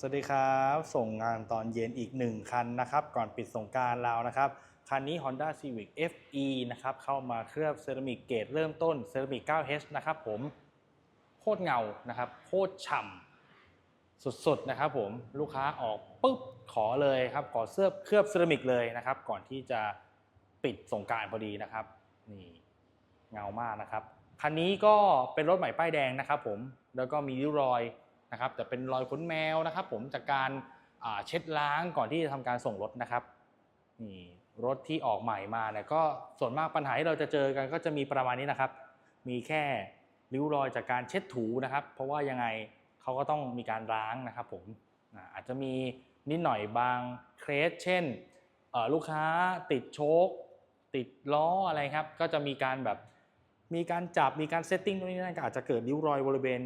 สวัสดีครับ ส่งงานตอนเย็นอีก 1 คันนะครับ ก่อนปิดส่งการเรานะครับ คันนี้ Honda Civic FE นะครับ เข้ามาเคลือบเซรามิกเกรดเริ่มต้นเซรามิก 9H นะครับผม โคตรเงานะครับ โคตรฉ่ำสุดๆนะครับผม ลูกค้าออกปุ๊บ ขอเลยครับ ขอเสื้อเคลือบเซรามิกเลยนะครับ ก่อนที่จะปิดส่งการพอดีนะครับ นี่เงามากนะครับ คันนี้ก็เป็นรถใหม่ป้ายแดงนะครับผม แล้วก็มีริ้วรอย นะครับแต่เป็นรอยขนแมวนะครับ ผมจากการเช็ดล้างก่อนที่จะทำการส่งรถนะครับนี่รถที่ออกใหม่มาเนี่ยก็ส่วนมากปัญหาที่เราจะเจอกันก็จะมีประมาณนี้นะครับ มีแค่ริ้วรอยจากการเช็ดถูนะครับ เพราะว่ายังไงเขาก็ต้องมีการล้างนะครับผมอาจจะมีนิดหน่อยบางเคสเช่นลูกค้าติดโชคติดล้ออะไรครับ ก็จะมีการแบบมีการจับมีการเซตติ้งตรงนี้นั่นก็อาจจะเกิดริ้วรอยบริเวณ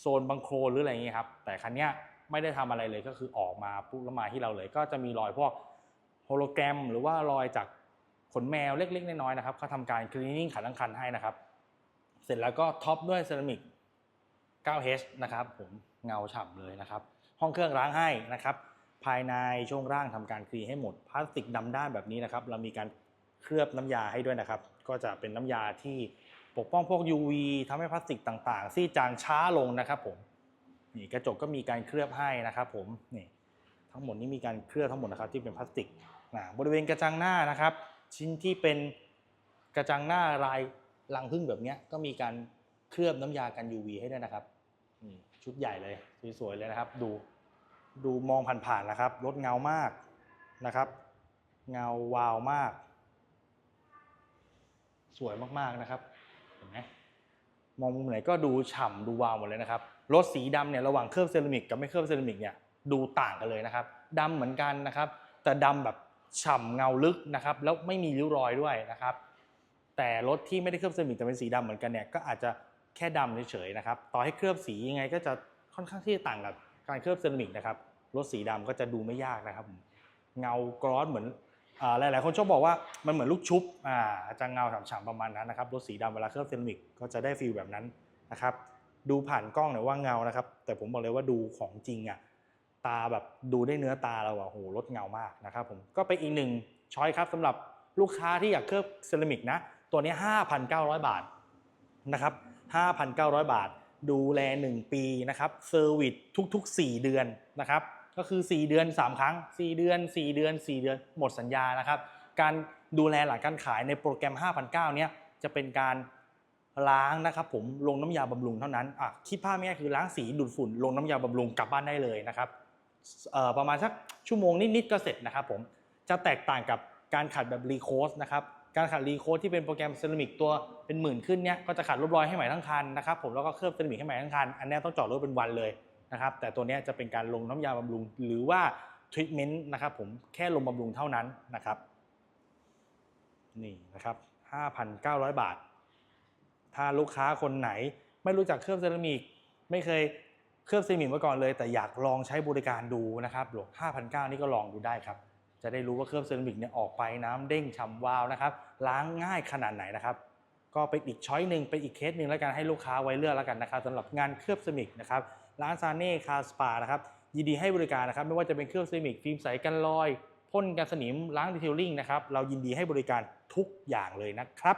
โซนบังโครหรืออะไรอย่างเงี้ยครับ แต่คันเนี้ยไม่ได้ทำอะไรเลยก็คือออกมาปุ๊บแล้วมาที่เราเลย ก็จะมีรอยพวกโฮโลแกรม หรือว่ารอยจากขนแมวเล็กๆน้อยๆนะครับเขาทำการคลีนนิ่งขัดทั้งคันให้นะครับ เสร็จแล้วก็ท็อปด้วยเซรามิก 9H นะครับผมเงาฉ่ำเลยนะครับ ห้องเครื่องล้างให้นะครับ ภายในช่วงล่างทำการคลีนให้หมดพลาสติกดำด้านแบบนี้นะครับ เรามีการเคลือบน้ำยาให้ด้วยนะครับ ก็จะเป็นน้ำยาที่ กป้องพวก UV ทำให้พลาสติกต่างๆ ซีดจางช้าลงนะครับผมนี่กระจกก็มีการเคลือบให้นะครับผมนี่ทั้งหมดนี้มีการเคลือบทั้งหมดนะครับที่เป็นพลาสติกนะบริเวณกระจังหน้านะครับ ชิ้นที่เป็นกระจังหน้าลายรังผึ้งแบบนี้ก็มีการเคลือบน้ำยากัน UV ให้ด้วยนะครับนี่ชุดใหญ่เลยสวยๆเลยนะครับ ดูดูมองผ่านๆนะครับรถเงามากนะครับ เงาวาวมาก สวยมากๆนะครับ เห็นไหมมองมุมไหนก็ดูฉ่ำดูวาวหมดเลยนะครับรถสีดำเนี่ยระหว่างเคลือบเซรามิกกับไม่เคลือบเซรามิกเนี่ยดูต่างกันเลยนะครับดำเหมือนกันนะครับ แต่ดำแบบฉ่ำเงาลึกนะครับ แล้วไม่มีริ้วรอยด้วยนะครับ แต่รถที่ไม่ได้เคลือบเซรามิกแต่เป็นสีดำเหมือนกันเนี่ยก็อาจจะแค่ดำเฉยๆนะครับ ต่อให้เคลือบสียังไงก็จะค่อนข้างที่จะต่างกับการเคลือบเซรามิกนะครับรถสีดำก็จะดูไม่ยากนะครับ เงากรอสเหมือน หลาย ๆ คนชอบบอกว่ามันเหมือนลูกชุบอ่าจะเงาฉ่ำๆประมาณนั้นนะครับรถสีดำเวลาเคลือบเซรามิกก็จะได้ฟีลแบบนั้นนะครับ ดูผ่านกล้องเนี่ยว่าเงานะครับ แต่ผมบอกเลยว่าดูของจริงอะตาแบบดูได้เนื้อตาเราอะโหรถเงามากนะครับผมก็เป็นอีกหนึ่งช้อยครับสำหรับลูกค้าที่อยากเคลือบเซรามิกนะ ตัวนี้ 5,900 บาทนะครับ 5,900 บาท ดูแล 1 ปีนะครับเซอร์วิสทุก ๆ 4 เดือนนะครับ ก็คือ 4 เดือน 3 ครั้ง 4 เดือน 4 เดือน 4 เดือนหมดสัญญานะครับ การดูแลหลังการขายในโปรแกรม 5,900เนี่ยจะเป็นการล้างนะครับผมลงน้ำยาบำรุงเท่านั้นอะคิดภาพง่ายคือล้างสีดูดฝุ่น ลงน้ำยาบำรุงกลับบ้านได้เลยนะครับเอ่อประมาณสักชั่วโมงนิดๆก็เสร็จนะครับผมจะแตกต่างกับการขัดแบบรีโคสนะครับการขัดรีโคสที่เป็นโปรแกรมเซรามิกตัวเป็นหมื่นขึ้นเนี่ยก็จะขัดรบรอยให้ใหม่ทั้งคันนะครับผมแล้วก็เคลือบเซรามิกให้ใหม่ทั้งคันอันนี้ต้องจอดรถเป็นวันเลย นะครับแต่ตัวนี้จะเป็นการลงน้ำยาบำรุง หรือว่าทรีทเมนต์นะครับผมแค่ลงบำรุงเท่านั้นนะครับนี่นะครับ 5,900 บาท ถ้าลูกค้าคนไหนไม่รู้จักเคลือบเซรามิกไม่เคยเคลือบเซรามิกมาก่อนเลย แต่อยากลองใช้บริการดูนะครับหลวง5,900 นี่ก็ลองดูได้ครับ จะได้รู้ว่าเคลือบเซรามิกเนี่ยออกไปน้ำเด้งฉ่ำวาวนะครับ ล้างง่ายขนาดไหนนะครับ ก็เป็นอีกช้อยหนึ่งเป็นอีกเคสหนึ่งแล้วกันให้ลูกค้าไว้เลือกแล้วกันนะครับสำหรับงานเคลือบเซรามิกนะครับ ร้านซาเน่คาสปานะครับยินดีให้บริการนะครับไม่ว่าจะเป็นเครื่องเซรามิกฟิล์มใสกันรอยพ่นกันสนิมล้างดีเทลลิ่งนะครับเรายินดีให้บริการทุกอย่างเลยนะครับ